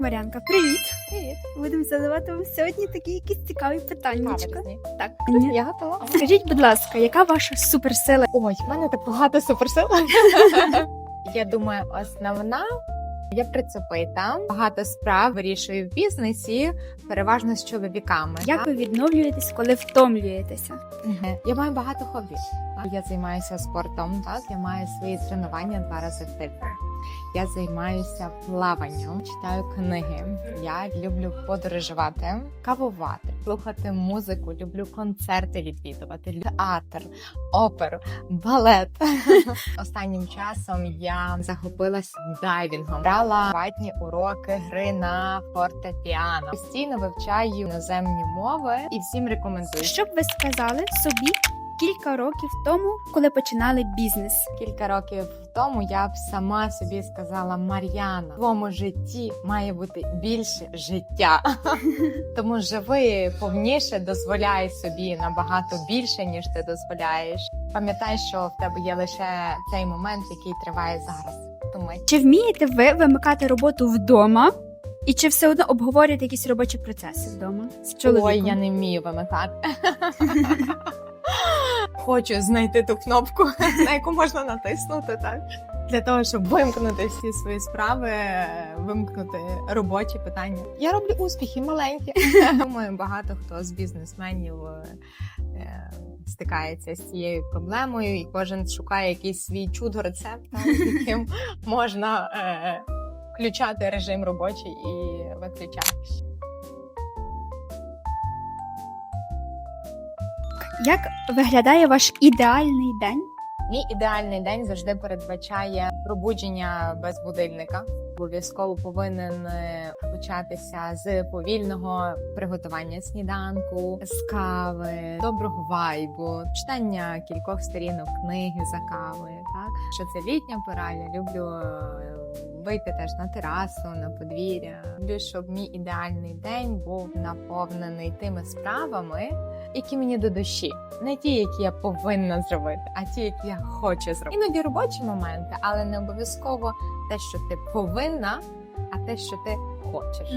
Марянка, привіт! Привіт. Будемо задавати вам сьогодні такі якісь цікаві питання. Так, Я готова. скажіть, будь ласка, яка ваша суперсила? Ой, в мене так багато суперсил. Я думаю, основна. Я принципита, багато справ вирішую в бізнесі, переважно з чоловіками. Як ви відновлюєтесь, коли втомлюєтеся? Я маю багато хобі. так. Я займаюся спортом. Так, я маю свої тренування два рази в тиждень. Я займаюся плаванням, читаю книги. Я люблю подорожувати, кавувати, слухати музику. Люблю концерти відвідувати, театр, оперу, балет. Останнім часом я захопилася дайвінгом. Брала приватні уроки гри на фортепіано. Постійно вивчаю іноземні мови і всім рекомендую. Що б ви сказали собі кілька років тому, коли починали бізнес? Кілька років тому я б сама собі сказала Мар'яна, в твоєму житті має бути більше життя. Тому живи повніше, дозволяй собі набагато більше, ніж ти дозволяєш. Пам'ятай, що в тебе є лише цей момент, який триває зараз. Думай. Чи вмієте ви вимикати роботу вдома? І чи все одно обговорюєте якісь робочі процеси вдома з чоловіком? Ой, я не вмію вимикати. Хочу знайти ту кнопку, на яку можна натиснути, так? Для того, щоб вимкнути всі свої справи, вимкнути робочі питання. Я роблю успіхи маленькі. Думаю, багато хто з бізнесменів е, стикається з цією проблемою, і кожен шукає якийсь свій чудо-рецепт, яким можна е, включати режим робочий і виключати. Як виглядає ваш ідеальний день? Мій ідеальний день завжди передбачає пробудження без будильника. Обов'язково повинен е, початися з повільного приготування сніданку, з кави, доброго вайбу, читання кількох сторінок книги за кавою. Так що це літня пора. Я люблю е, вийти теж на терасу, на подвір'я. Люблю, щоб мій ідеальний день був наповнений тими справами, які мені до душі, не ті, які я повинна зробити, а ті, які я хочу зробити. Іноді робочі моменти, але не обов'язково те, що ти повинна, а те, що ти хочеш.